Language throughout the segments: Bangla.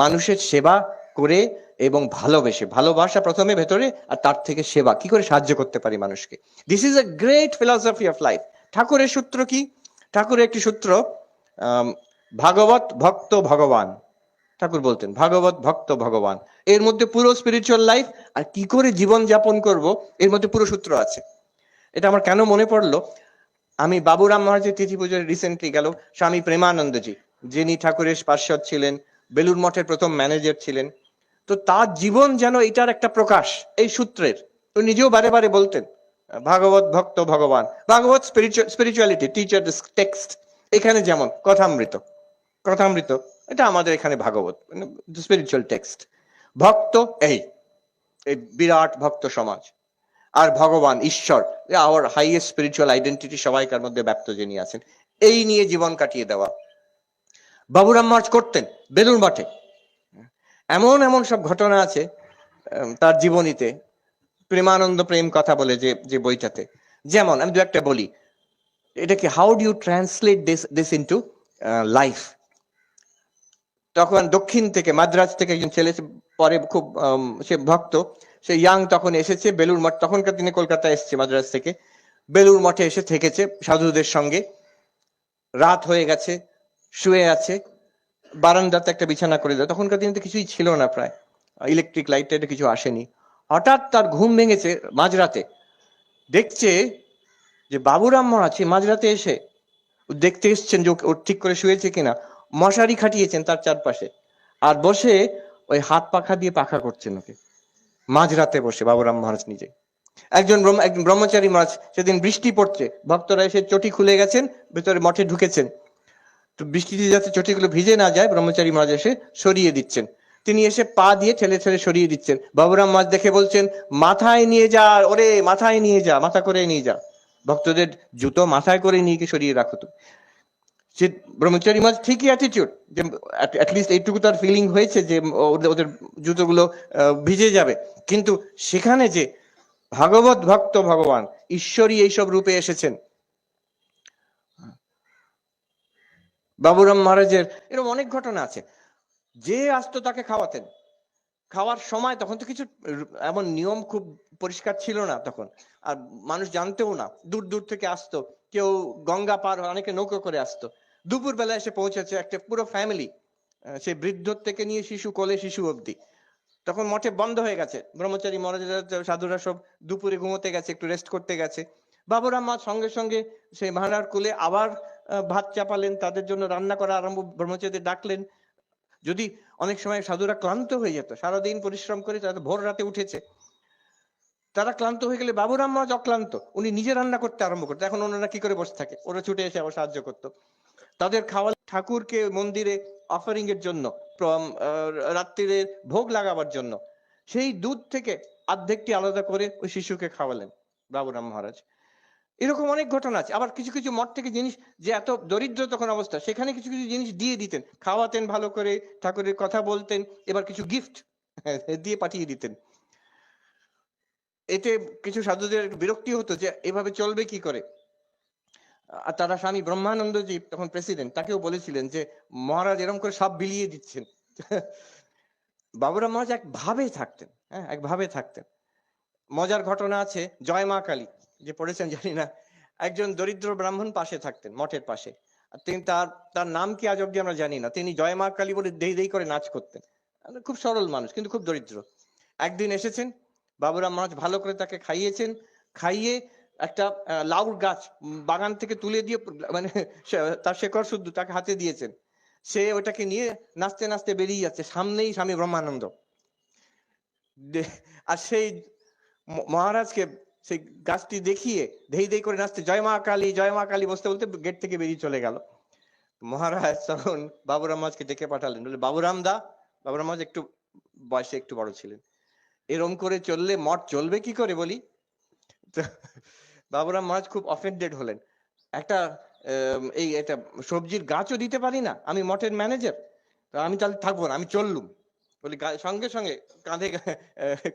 মানুষের সেবা করে এবং ভালোবেসে, ভালোবাসা প্রথমে, ভেতরে, আর তার থেকে সেবা। কি করে সাহায্য করতে পারি মানুষকে? This is a great philosophy of life ঠাকুরের সূত্র কি? ঠাকুরের একটি সূত্র ভাগবত ভক্ত ভগবান। ঠাকুর বলতেন, ভাগবত ভক্ত ভগবান। এর মধ্যে পুরো স্পিরিচুয়াল লাইফ আর কি করে জীবন যাপন করব, এর মধ্যে পুরো সূত্র আছে। এটা আমার কেন মনে পড়ল? আমি বাবুরাম মহারাজের তিথি পুজোয় রিসেন্টলি গেল, স্বামী প্রেমানন্দজি, যিনি ঠাকুরের পার্শ্বদ ছিলেন বেলুর মঠের প্রথম ম্যানেজার ছিলেন। তো তার জীবন যেন এটার একটা প্রকাশ, এই সূত্রের। তো নিজেও বারে বারে বলতেন, ভাগবত ভক্ত ভগবান। ভাগবত স্পিরিচুয়ালিটি টিচার টেক্সট এখানে যেমন, কথামৃত। কথামৃত, এটা আমাদের এখানে ভাগবত স্পিরিচুয়াল টেক্সট ভক্ত, এই এই বিরাট ভক্ত সমাজ। আর ভগবান, ঈশ্বর আওয়ার হাইয়েস্ট স্পিরিচুয়াল আইডেন্টিটি সবাইকার মধ্যে ব্যক্ত যিনি আছেন, এই নিয়ে জীবন কাটিয়ে দেওয়া। বাবুরাম মার্চ করতেন বেলুর মাঠে। এমন এমন সব ঘটনা আছে তার জীবনীতে। প্রেমানন্দ প্রেম কথা বলে যে যে বইটাতে। যেমন, আমি দু একটা বলি। এটাকে how do you translate this this into life তখন দক্ষিণ থেকে, মাদ্রাজ থেকে একজন ছেলে পরে খুব সে ভক্ত, সে ইয়াং তখন এসেছে বেলুর মঠ। তখনকার দিনে কলকাতা এসেছে মাদ্রাজ থেকে। বেলুর মঠে এসে থেকেছে সাধুদের সঙ্গে। রাত হয়ে গেছে শুয়ে আছে, বারান্দাতে একটা বিছানা করে দেয়। তখনকার দিনে তো কিছুই ছিল না প্রায়। ইলেকট্রিক লাইট কিছু আসেনি। হঠাৎ তার ঘুম ভেঙেছে মাঝরাতে। দেখছে যে বাবুরাম মহারাজ সে মাঝরাতে এসে দেখতে এসছেন যে ও- ও ঠিক করে শুয়েছে কিনা। মশারি খাটিয়েছেন তার চারপাশে। আর বসে ওই হাত পাখা দিয়ে পাখা করছেন ওকে। মাঝরাতে বসে বাবুরাম মহারাজ নিজে। একজন একজন ব্রহ্মচারী মহারাজ সেদিন বৃষ্টি পড়ছে। ভক্তরা এসে চটি খুলে গেছেন, ভেতরে মঠে ঢুকেছেন। বৃষ্টিতে যাতে চটিগুলো ভিজে না যায়, ব্রহ্মচারী মহারাজ এসে সরিয়ে দিচ্ছেন। তিনি এসে পা দিয়ে ঠেলে ঠেলে সরিয়ে দিচ্ছেন। বাবুরাম মাছ দেখে বলছেন, মাথায় নিয়ে যা, ওরে, মাথায় নিয়ে যা, মাথা করে নিয়ে যা। ভক্তদের জুতো মাথায় করে নিয়ে গিয়ে সরিয়ে রাখো তো সে ব্রহ্মচারী মাছ ঠিকই অ্যাটিটিউড যে অ্যাটলিস্ট এইটুকু তার ফিলিং হয়েছে যে ওদের ওদের জুতোগুলো ভিজে যাবে। কিন্তু সেখানে যে ভাগবত ভক্ত ভগবান, ঈশ্বরই এইসব রূপে এসেছেন। বাবুরাম মহারাজের এরকম অনেক ঘটনা আছে। যে আসতো তাকে খাওয়াতেন। খাওয়ার সময় তখন তো কিছু এমন নিয়ম খুব পরিষ্কার ছিল না তখন। আর মানুষ জানতেও না। দূর দূর থেকে আসতো। কেউ গঙ্গা পার অনেকে নৌকো করে আসতো। দুপুর বেলা এসে পৌঁছেছে একটা পুরো ফ্যামিলি সে বৃদ্ধ থেকে নিয়ে শিশু, কোলে শিশু অবধি। তখন মঠে বন্ধ হয়ে গেছে। ব্রহ্মচারী মহারাজেরা, সাধুরা সব দুপুরে ঘুমোতে গেছে, একটু রেস্ট করতে গেছে। বাবুরাম মা সঙ্গে সঙ্গে সেই ভাড়ার কুলে আবার ভাত চাপালেন, তাদের জন্য রান্না করা আরম্ভ, ব্রহ্মচারীদের ডাকলেন। যদি অনেক সময় সাধুরা ক্লান্ত হয়ে যেত, সারাদিন পরিশ্রম করে তারা ভোর রাতে উঠেছে, তারা ক্লান্ত হয়ে গেলে বাবুরাম মাছ অক্লান্ত, উনি নিজে রান্না করতে আরম্ভ করতো। এখন ওনারা কি করে বসে থাকে? ওরা ছুটে এসে আবার সাহায্য করতো। তাদের খাওয়া, ঠাকুরকে মন্দিরে অফারিং এর জন্য রাত্রিরে ভোগ লাগাবার জন্য, সেই দুধ থেকে অর্ধেকটি আলাদা করে ওই শিশুকে খাওয়ালেন বাবুরাম মহারাজ। এরকম অনেক ঘটনা আছে। আবার কিছু কিছু মঠ থেকে জিনিস, যে এত দরিদ্র তখন অবস্থা, সেখানে কিছু কিছু জিনিস দিয়ে দিতেন। খাওয়াতেন ভালো করে, ঠাকুরের কথা বলতেন, এবার কিছু গিফট দিয়ে পাঠিয়ে দিতেন। এতে কিছু সাধুদের বিরক্তি হতো যে, এভাবে চলবে কি করে? আর তারা স্বামী ব্রহ্মানন্দজি, তখন প্রেসিডেন্ট তাকেও বলেছিলেন যে, মহারাজ এরকম করে সব বিলিয়ে দিচ্ছেন। বাবুরাম মহারাজ এক ভাবে থাকতেন হ্যাঁ এক ভাবে থাকতেন। মজার ঘটনা আছে, জয় মা কালী। যে পড়েছেন, জানি না, একজন দরিদ্র ব্রাহ্মণ পাশে থাকতেন, মঠের পাশে। তিনি তার তার নাম কি আজ অব্দি আমরা জানি না। তিনি জয় মা কালী বলে দেই দেই করে নাচ করতেন। খুব সরল মানুষ, কিন্তু খুব দরিদ্র। একদিন এসেছেন, বাবুরাম মহারাজ ভালো করে তাকে খাইয়েছেন, খাইয়ে একটা লাউর গাছ বাগান থেকে তুলে দিয়ে মানে তার শেকড় শুদ্ধ তাকে হাতে দিয়েছেন। সে ওটাকে নিয়ে নাচতে নাচতে বেরিয়ে যাচ্ছে, সামনেই স্বামী ব্রহ্মানন্দ। আর সেই মহারাজকে সেই গাছটি দেখিয়ে ধেই ধেই করে নাচতে, জয় মা কালী, জয় মা কালী বসতে বলতে গেট থেকে বেরিয়ে চলে গেল। মহারাজ তখন বাবুরাম মাঝকে ডেকে পাঠালেন। বলে বাবুরাম দা, বাবুরাম মাঝ একটু বয়সে একটু বড় ছিলেন। এরম করে চললে মঠ চলবে কি করে বলি? বাবুরাম মহারাজ খুব অফেন্ডেড হলেন। একটা এই একটা সবজির গাছও দিতে পারি না? আমি মঠের ম্যানেজার আমি তাহলে থাকব না, আমি চললুম। বলি সঙ্গে সঙ্গে কাঁধে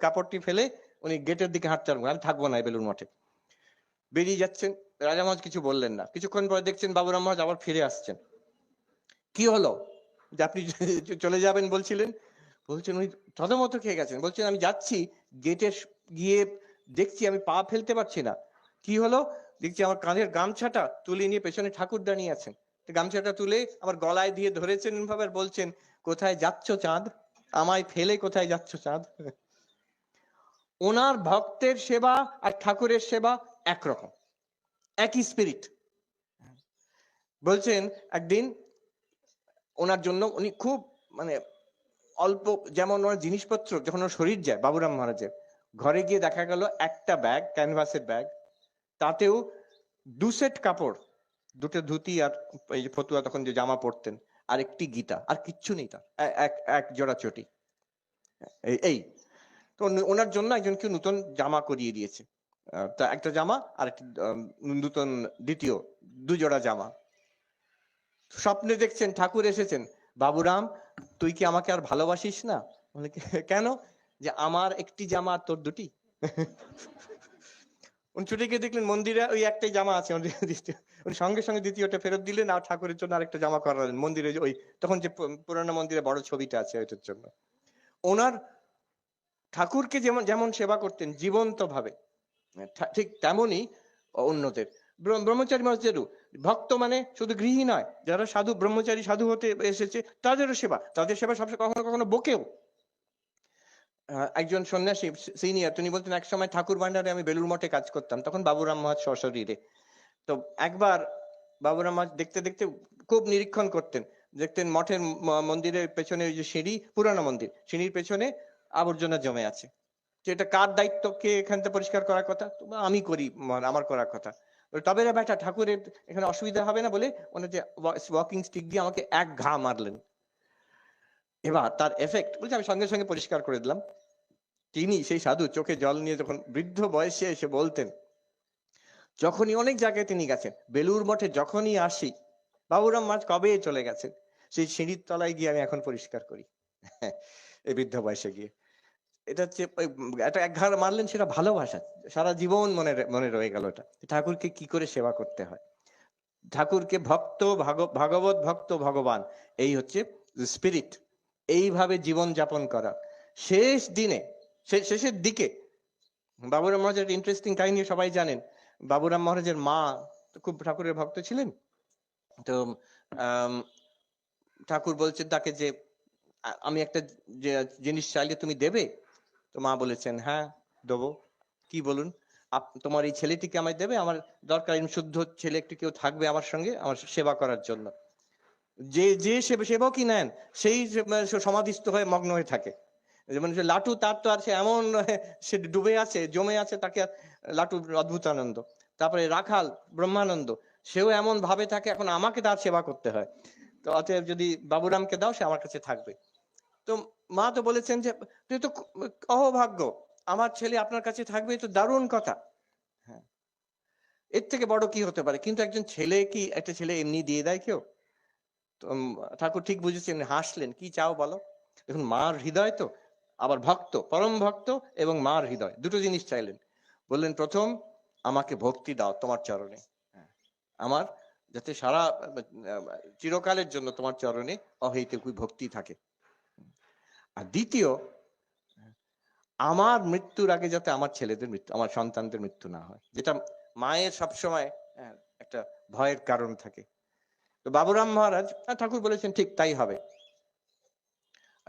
কাপড়টি ফেলে উনি গেটের দিকে হাঁটতে আরম্ভ। আমি থাকব না বেলুর মঠে। বেরিয়ে যাচ্ছেন। রাজা মহারাজ কিছু বললেন না। কিছুক্ষণ পরে দেখছেন বাবুরাম মহারাজ আবার ফিরে আসছেন। কি হলো? যে আপনি চলে যাবেন বলছিলেন। বলছেন, উনি থতমত খেয়ে গেছেন। বলছেন, আমি যাচ্ছি গেটে গিয়ে দেখছি, আমি পা ফেলতে পারছি না। কি হলো? দেখছি আমার কাঁধের গামছাটা তুলে নিয়ে পেছনে ঠাকুর দাঁড়িয়ে আছেন। গামছাটা তুলে আমার গলায় দিয়ে ধরেছেন ভাবে বলছেন, কোথায় যাচ্ছ চাঁদ? আমায় ফেলে কোথায় যাচ্ছ চাঁদ? ওনার ভক্তের সেবা আর ঠাকুরের সেবা একরকম, একই স্পিরিট বলছেন একদিন ওনার জন্য উনি খুব মানে অল্প যেমন ওনার জিনিসপত্র যখন ওর শরীর যায়, বাবুরাম মহারাজের, ঘরে গিয়ে দেখা গেল একটা ব্যাগ ক্যানভাসের ব্যাগ, তাতেও দু সেট কাপড়, দুটো ধুতি আর এই যে ফতুয়া তখন যে জামা পরতেন, আর একটি গীতা, আর কিচ্ছু নেই তার এক এক জোড়া চটি। এই- এই তো ওনার জন্য একজন একজনকে নতুন জামা করিয়ে দিয়েছে। তা একটা জামা আর একটা নতুন দ্বিতীয় দুজোড়া জামা। স্বপ্নে দেখছেন, ঠাকুর এসেছেন। বাবুরাম তুই কি আমাকে আর ভালোবাসিস না? কেন? যে আমার একটি জামা আর তোর দুটি? উনি ছুটে গিয়ে দেখলেন, মন্দিরে ওই একটাই জামা আছে। উনি সঙ্গে সঙ্গে দ্বিতীয়টা ফেরত দিলেন আর ঠাকুরের জন্য আরেকটা জামা করালেন। মন্দিরে ওই, তখন যে পুরানো মন্দিরে বড় ছবিটা আছে ওইটার জন্য। ওনার ঠাকুরকে যেমন যেমন সেবা করতেন জীবন্ত ভাবে ঠিক তেমনই অন্যদের। ব্র- ব্রহ্মচারী মহারাজেরও ভক্ত মানে শুধু গৃহী নয়, যারা সাধু, ব্রহ্মচারী সাধু হতে এসেছে, তাদেরও সেবা। তাদের সেবা সবসময় কখনো কখনো বকেও। একজন সন্ন্যাসী সিনিয়র, তিনি বলতেন, এক সময় ঠাকুর ভান্ডারে আমি বেলুর মঠে কাজ করতাম, তখন বাবুরাম মহাজ সশরীরে। তো একবার বাবুরাম মহাজ দেখতে দেখতে খুব নিরীক্ষণ করতেন। দেখতেন মঠের মন্দিরের পেছনে ওই যে সিঁড়ি, পুরানো মন্দির। সিঁড়ির পেছনে আবর্জনা জমে আছে। যে এটা কার দায়িত্ব কে এখান থেকে পরিষ্কার করার কথা? আমি করি আমার করার কথা। তবে রে বেটা, ঠাকুরের এখানে অসুবিধা হবে না বলে ওনার যে ওয়াকিং স্টিক দিয়ে আমাকে এক ঘা মারলেন। এবার তার এফেক্ট বলছে, আমি সঙ্গে সঙ্গে পরিষ্কার করে দিলাম। তিনি সেই সাধু চোখে জল নিয়ে যখন বৃদ্ধ বয়সে এসে বলতেন, যখনই অনেক জায়গায় তিনি গেছেন বেলুর মঠে যখনই আসি, বাবুরাম মাছ কবে চলে গেছেন? সেই সিঁড়ির তলায় গিয়ে আমি এখন পরিষ্কার করি। এই বৃদ্ধ বয়সে গিয়ে। এটা হচ্ছে একটা এক ঘাড় মারলেন সেটা ভালোবাসা। সারা জীবন মনে মনে রয়ে গেল এটা ঠাকুরকে কি করে সেবা করতে হয়? ঠাকুরকে ভক্ত, ভাগ- ভাগবত ভক্ত, ভগবান, এই হচ্ছে স্পিরিট এইভাবে জীবন যাপন করা। শেষ দিনে শেষের দিকে, বাবুরাম মহারাজের ইন্টারেস্টিং কাহিনী সবাই জানেন। বাবুরাম মহারাজের মা খুব ঠাকুরের ভক্ত ছিলেন। তো ঠাকুর বলছেন তাকে যে আমি একটা জিনিস চাইলে তুমি দেবে? তো মা বলেছেন হ্যাঁ দেবো। কি বলুন? তোমার এই ছেলেটিকে আমায় দেবে? আমার দরকার শুদ্ধ ছেলে একটু কেউ থাকবে আমার সঙ্গে আমার সেবা করার জন্য। যে যে সেব- সেবকই নেন? সেই মানে, সমাধিস্থ হয়ে মগ্ন হয়ে থাকে। যেমন লাটু তার তো আছে এমন সে ডুবে আছে জমে আছে তাকে লাটু অদ্ভুত আনন্দ তারপরে রাখাল ব্রহ্মানন্দ সেও এমন ভাবে থাকে এখন আমাকে তার সেবা করতে হয়। তো অতএব যদি বাবুরামকে দাও সে আমার কাছে থাকবে। তো মা তো বলেছেন যে তুই তো অহভাগ্য আমার ছেলে আপনার কাছে থাকবে তো দারুণ কথা। হ্যাঁ। এর থেকে বড় কি হতে পারে? কিন্তু একজন ছেলে কি একটা ছেলে এমনি দিয়ে দেয় কেউ? ঠাকুর ঠিক বুঝেছেন হাসলেন। কি চাও বলো? দেখুন মার হৃদয় তো আবার ভক্ত পরম ভক্ত এবং মার হৃদয় দুটো জিনিস চাইলেন। বললেন প্রথম আমাকে ভক্তি দাও তোমার চরণে। হ্যাঁ, আমার যাতে সারা চিরকালের জন্য তোমার চরণে অহৈতুকী ভক্তি থাকে। আর দ্বিতীয়, আমার মৃত্যুর আগে যাতে আমার ছেলেদের মৃত্যু, আমার সন্তানদের মৃত্যু না হয়, যেটা মায়ের সবসময় একটা ভয়ের কারণ থাকে। তো বাবুরাম মহারাজ ঠাকুর বলেছেন, ঠিক তাই হবে।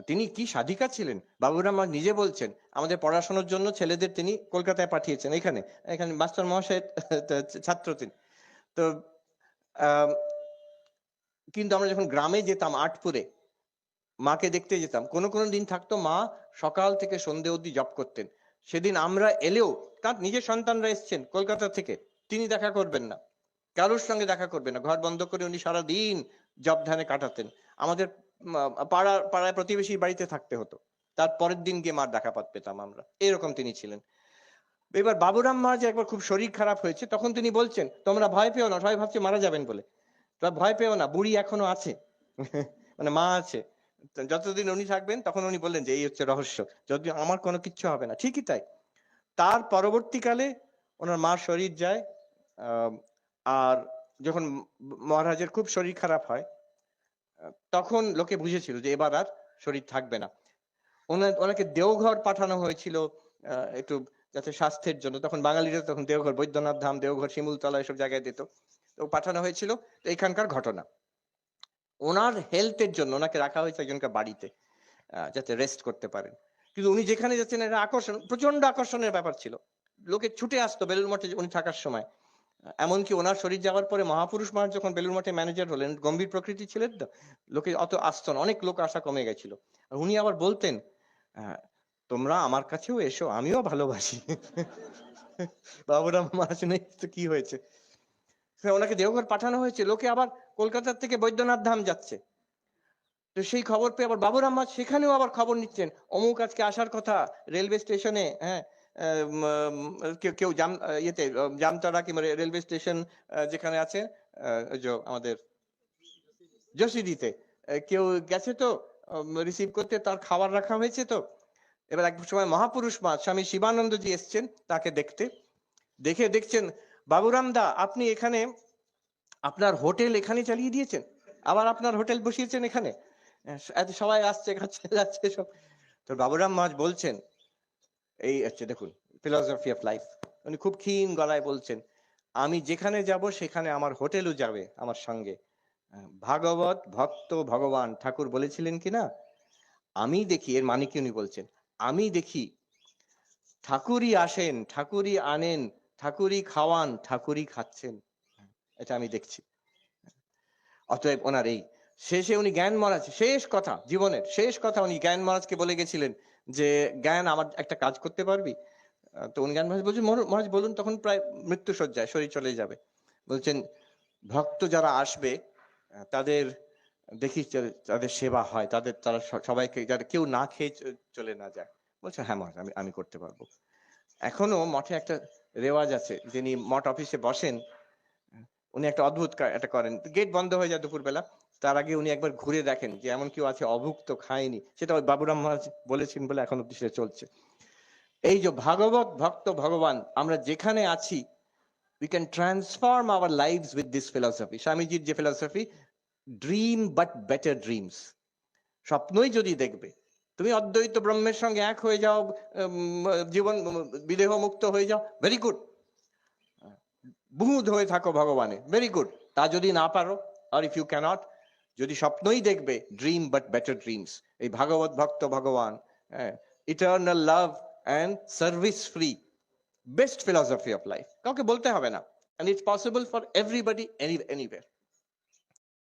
তিনি কি সাধিকা ছিলেন? বাবুরাম নিজে বলছেন, আমাদের পড়াশোনার জন্য ছেলেদের তিনি কলকাতায় পাঠিয়েছেন, এখানে এখানে মাস্টার মহাশয়ের ছাত্র তিনি। তো কিন্তু আমরা যখন গ্রামে যেতাম, আটপুরে মাকে দেখতে যেতাম। কোনো কোনো দিন থাকতো মা সকাল থেকে সন্ধে অবধি জব করতেন। সেদিন আমরা এলেও তার নিজের সন্তানরা এসছেন কলকাতা থেকে। তিনি দেখা করবেন না। কারোর সঙ্গে দেখা করবেন না। ঘর বন্ধ করে উনি সারাদিন জব ধ্যানে কাটাতেন। আমাদের পাড়া, পাড়ায় প্রতিবেশী বাড়িতে থাকতে হতো। তার পরের দিন গিয়ে মার দেখা পাত পেতাম আমরা। এরকম তিনি ছিলেন। এবার বাবুরাম মহারাজ একবার খুব শরীর খারাপ হয়েছে, তখন তিনি বলছেন, তোমরা ভয় পেও না, সবাই ভাবছে মারা যাবেন বলে। তোমরা ভয় পেও না, বুড়ি এখনও আছে। মানে মা আছে। তো যতদিন উনি থাকবেন, তখন উনি বললেন যে এই হচ্ছে রহস্য। যদি আমার কোনো কিচ্ছু হবে না, ঠিকই তাই। তার পরবর্তীকালে ওনার মার শরীর যায় আর যখন মহারাজের খুব শরীর খারাপ হয়, তখন লোকে বুঝেছিল যে এবার আর শরীর থাকবে না। ওনাকে দেওঘর পাঠানো হয়েছিল একটু যাতে স্বাস্থ্যের জন্য। তখন বাঙালিরা তখন দেওঘর, বৈদ্যনাথ ধাম, দেওঘর, শিমুলতলা এসব জায়গায় দিত। তো পাঠানো হয়েছিল এখানকার ঘটনা। ওনার হেলথের জন্য, ওনাকে রাখা হয়েছে একজনকে বাড়িতে যাতে রেস্ট করতে পারেন। কিন্তু উনি যেখানে যাচ্ছেন, এটা আকর্ষণ প্রচণ্ড আকর্ষণের ব্যাপার ছিল। লোকে ছুটে আসতো বেলুর মঠে উনি থাকার সময়। এমনকি ওনার শরীর যাওয়ার পরে মহাপুরুষ মহারাজ যখন বেলুর মঠে ম্যানেজার হলেন, গম্ভীর প্রকৃতি ছিলেন তো, লোকে অত আসতো না, অনেক লোক আসা কমে গেছিল। আর উনি আবার বলতেন তোমরা আমার কাছেও এসো, আমিও ভালোবাসি। বাবুরাম মহারাজ নেই তো কি হয়েছে? ওনাকে দেওঘর পাঠানো হয়েছে। লোকে আবার কলকাতার থেকে বৈদ্যনাথ ধাম যাচ্ছে। তো সেই খবর পেয়ে আবার বাবুরাম মহারাজ সেখানেও আবার খবর নিচ্ছেন। অমুক আজকে আসার কথা রেলওয়ে স্টেশনে হ্যাঁ কেউ জাম ইয়েতে জামতারা কিংবা রেলওয়ে স্টেশন যেখানে আছে আমাদের জসিডিতে কেউ গেছে তো রিসিভ করতে, তার খাবার রাখা হয়েছে তো। এবার এক সময় মহাপুরুষ মা, স্বামী শিবানন্দজি এসছেন তাকে দেখতে। দেখে দেখছেন বাবুরাম দা আপনি এখানে আপনার হোটেল এখানে চালিয়ে দিয়েছেন? আবার আপনার হোটেল বসিয়েছেন এখানে? সবাই আসছে, খাচ্ছে, যাচ্ছে সব। তো বাবুরাম মহাজ বলছেন, এই হচ্ছে দেখুন ফিলসফি অফ লাইফ উনি খুব ক্ষীণ গলায় বলছেন, আমি যেখানে যাব সেখানে আমার হোটেলও যাবে আমার সঙ্গে। ভাগবত ভক্ত ভগবান ঠাকুর বলেছিলেন কি না? আমি দেখি, এর মানে কি উনি বলছেন? আমি দেখি, ঠাকুরই আসেন, ঠাকুরই আনেন ঠাকুরই খাওয়ান, ঠাকুরই খাচ্ছেন। এটা আমি দেখছি। অতএব ওনার এই শেষে উনি জ্ঞান মহারাজ, শেষ কথা জীবনের, শেষ কথা উনি জ্ঞান মহারাজকে বলে গেছিলেন যে, জ্ঞান আমার একটা কাজ করতে পারবি? তো উনি জ্ঞান মহারাজ বলছেন "মহারাজ- বলুন, তখন প্রায় মৃত্যু সজ্জায় শরীর চলে যাবে। বলছেন, ভক্ত যারা আসবে, তাদের দেখি তাদের সেবা হয়, তাদের তারা সবাইকে যাতে কেউ না খেয়ে চলে না যায়। বলছে হ্যাঁ মহারাজ, আমি আমি করতে পারব। এখনও মঠে একটা রেওয়াজ আছে, যিনি মঠ অফিসে বসেন, উনি একটা অদ্ভুত একটা করেন। গেট বন্ধ হয়ে যায় দুপুরবেলা, তার আগে উনি একবার ঘুরে দেখেন যে এমন কেউ আছে, অভুক্ত, খায়নি। সেটা ওই বাবুরাম মহারাজ বলেছেন বলে এখন অব্দি সেটা চলছে। এই যে ভাগবত ভক্ত ভগবান, আমরা যেখানে আছি we can transform our lives with this philosophy স্বামীজির যে philosophy dream but better dreams স্বপ্নই যদি দেখবে তুমি অদ্বৈত ব্রহ্মের সঙ্গে এক হয়ে যাও জীবন বিদেহ মুক্ত হয়ে যাও। ভেরি গুড বুধ হয়ে থাকো ভগবানে। ভেরি গুড তা যদি না পারো আর ইফ ইউ ক্যানট যদি স্বপ্নই দেখবে ড্রিম বাট বেটার ড্রিমস এই ভাগবত ভক্ত ভগবান eternal love and service free best philosophy of life কাউকে বলতে হবে না। And it's possible for everybody any, anywhere